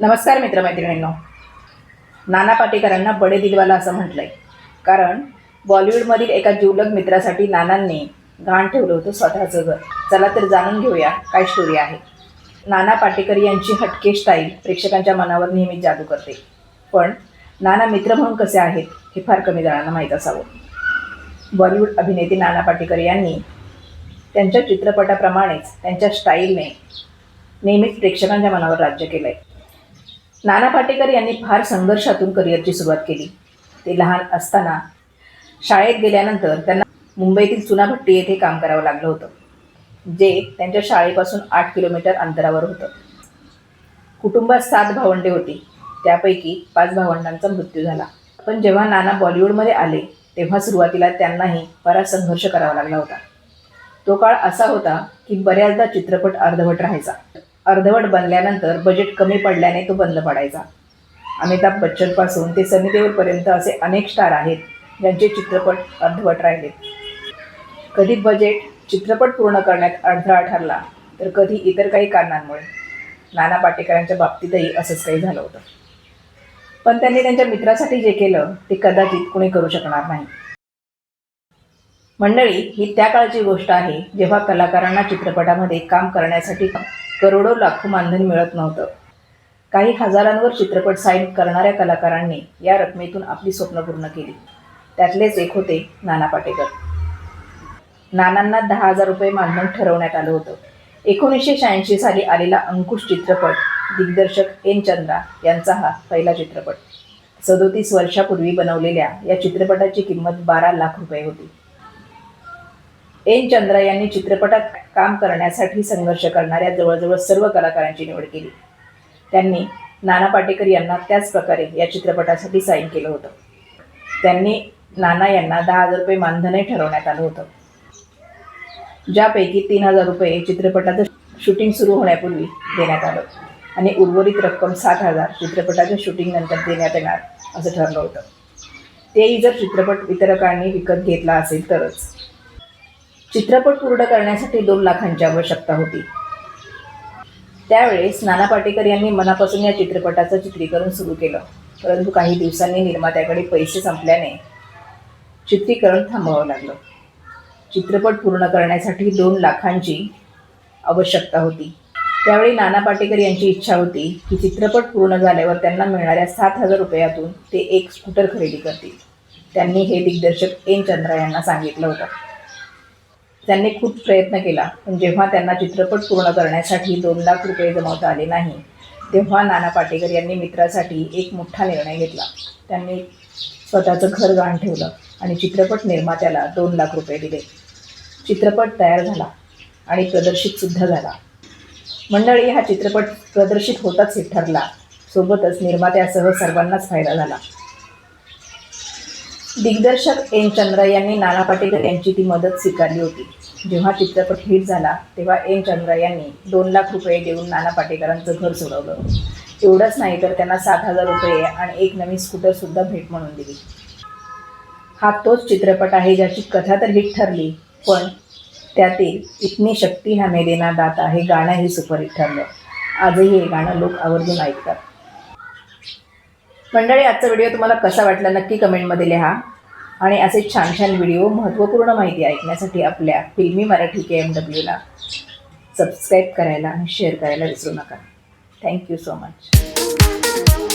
नमस्कार मित्रमैत्रिणींनो. नाना पाटेकरांना बडे दिलवाला असं म्हटलं आहे कारण बॉलिवूडमधील एका जिवलग मित्रासाठी नानांनी घाण ठेवलं होतं स्वतःचं घर. चला तर जाणून घेऊया काय स्टोरी आहे. नाना पाटेकर यांची हटके स्टाईल प्रेक्षकांच्या मनावर नेहमीच जादू करते. पण नाना मित्र म्हणून कसे आहेत हे फार कमी जणांना माहीत असावं. बॉलिवूड अभिनेते नाना पाटेकर यांनी त्यांच्या चित्रपटाप्रमाणेच त्यांच्या स्टाईलने नेहमीच प्रेक्षकांच्या मनावर राज्य केलं आहे नाना पाटेकर यांनी फार संघर्षातून करिअरची सुरुवात केली. ते लहान असताना शाळेत गेल्यानंतर त्यांना मुंबईतील चुनाभट्टी येथे काम करावं लागलं होतं जे त्यांच्या शाळेपासून आठ किलोमीटर अंतरावर होतं. कुटुंबात सात भावंडे होती. त्यापैकी पाच भावंडांचा मृत्यू झाला. पण जेव्हा नाना बॉलिवूडमध्ये आले तेव्हा सुरुवातीला त्यांनाही बराच संघर्ष करावा लागला होता. तो काळ असा होता की बऱ्याचदा चित्रपट अर्धवट राहायचा. अर्धवट बनल्यानंतर बजेट कमी पडल्याने तो बंद पडायचा. अमिताभ बच्चनपासून ते सनी देओलपर्यंत असे अनेक स्टार आहेत ज्यांचे चित्रपट अर्धवट राहिले कधी बजेट चित्रपट पूर्ण करण्यात अडथळा ठरला तर कधी इतर काही कारणांमुळे. नाना पाटेकरांच्या बाबतीतही असंच काही झालं होतं. पण त्यांनी त्यांच्या मित्रासाठी जे केलं ते कदाचित कुणी करू शकणार नाही. मंडळी ही त्या काळची गोष्ट आहे जेव्हा कलाकारांना चित्रपटामध्ये काम करण्यासाठी करोडो लाखो मानधन मिळत नव्हतं. काही हजारांवर चित्रपट साईन करणाऱ्या कलाकारांनी या रकमेतून आपली स्वप्न पूर्ण केली. त्यातलेच एक होते नाना पाटेकर. नानांना दहा हजार रुपये मानधन ठरवण्यात आलं होतं. एकोणीसशे शहाऐंशी साली आलेला अंकुश चित्रपट दिग्दर्शक एन चंद्रा यांचा हा पहिला चित्रपट. सदोतीस वर्षापूर्वी बनवलेल्या या चित्रपटाची किंमत बारा लाख रुपये होती. एन चंद्रा यांनी चित्रपटात काम करण्यासाठी संघर्ष करणाऱ्या जवळजवळ सर्व कलाकारांची निवड केली. त्यांनी नाना पाटेकर यांना त्याच प्रकारे या चित्रपटासाठी साईन केलं होतं. त्यांनी नाना यांना दहा हजार रुपये मानधनही ठरवण्यात आलं होतं. ज्यापैकी तीन हजार रुपये चित्रपटाचं शूटिंग सुरू होण्यापूर्वी देण्यात आलं आणि उर्वरित रक्कम सात हजार चित्रपटाच्या शूटिंगनंतर देण्यात येणार असं ठरलं होतं. तेही जर चित्रपट वितरकांनी विकत घेतला असेल तरच. चित्रपट पूर्ण करण्यासाठी दोन लाखांची आवश्यकता होती. त्यावेळेस नाना पाटेकर यांनी मनापासून या चित्रपटाचं चित्रीकरण सुरू केलं. परंतु काही दिवसांनी निर्मात्याकडे पैसे संपल्याने चित्रीकरण थांबवावं लागलं. चित्रपट पूर्ण करण्यासाठी दोन लाखांची आवश्यकता होती. त्यावेळी नाना पाटेकर यांची इच्छा होती की चित्रपट पूर्ण झाल्यावर त्यांना मिळणाऱ्या सात हजार रुपयातून ते एक स्कूटर खरेदी करतील. त्यांनी हे दिग्दर्शक एन चंद्रा यांना सांगितलं होतं. त्यांनी खूप प्रयत्न केला. पण जेव्हा त्यांना चित्रपट पूर्ण करण्यासाठी दोन लाख रुपये जमवता आले नाही तेव्हा नाना पाटेकर यांनी मित्रासाठी एक मोठा निर्णय घेतला. त्यांनी स्वतःचं घर गहाण ठेवलं आणि चित्रपट निर्मात्याला दोन लाख रुपये दिले. चित्रपट तयार झाला आणि प्रदर्शितसुद्धा झाला. मंडळी हा चित्रपट प्रदर्शित होताच ठरला. सोबतच निर्मात्यासह सर्वांनाच फायदा झाला. दिग्दर्शक एन चंद्र यांनी नाना पाटेकर यांची ती मदत स्वीकारली होती. जेव्हा चित्रपट हिट झाला तेव्हा एन चंद्र यांनी दोन लाख रुपये देऊन नाना पाटेकरांचं घर सोडवलं. एवढंच नाही तर त्यांना सात हजार रुपये आणि एक नवीन स्कूटरसुद्धा भेट म्हणून दिली. हा तोच चित्रपट आहे ज्याची कथा तर हिट ठरली पण त्यातील इतनी शक्ती हा देना दाता हे गाणंही सुपरहिट ठरलं. आजही हे गाणं लोक आवर्जून ऐकतात. मंडळी आजचा व्हिडिओ तुम्हाला कसा वाटला नक्की कमेंटमध्ये लिहा. आणि असे छान छान व्हिडिओ महत्त्वपूर्ण माहिती ऐकण्यासाठी आपल्या फिल्मी मराठी के एम डब्ल्यूला सबस्क्राईब करायला आणि शेअर करायला विसरू नका. Thank you so much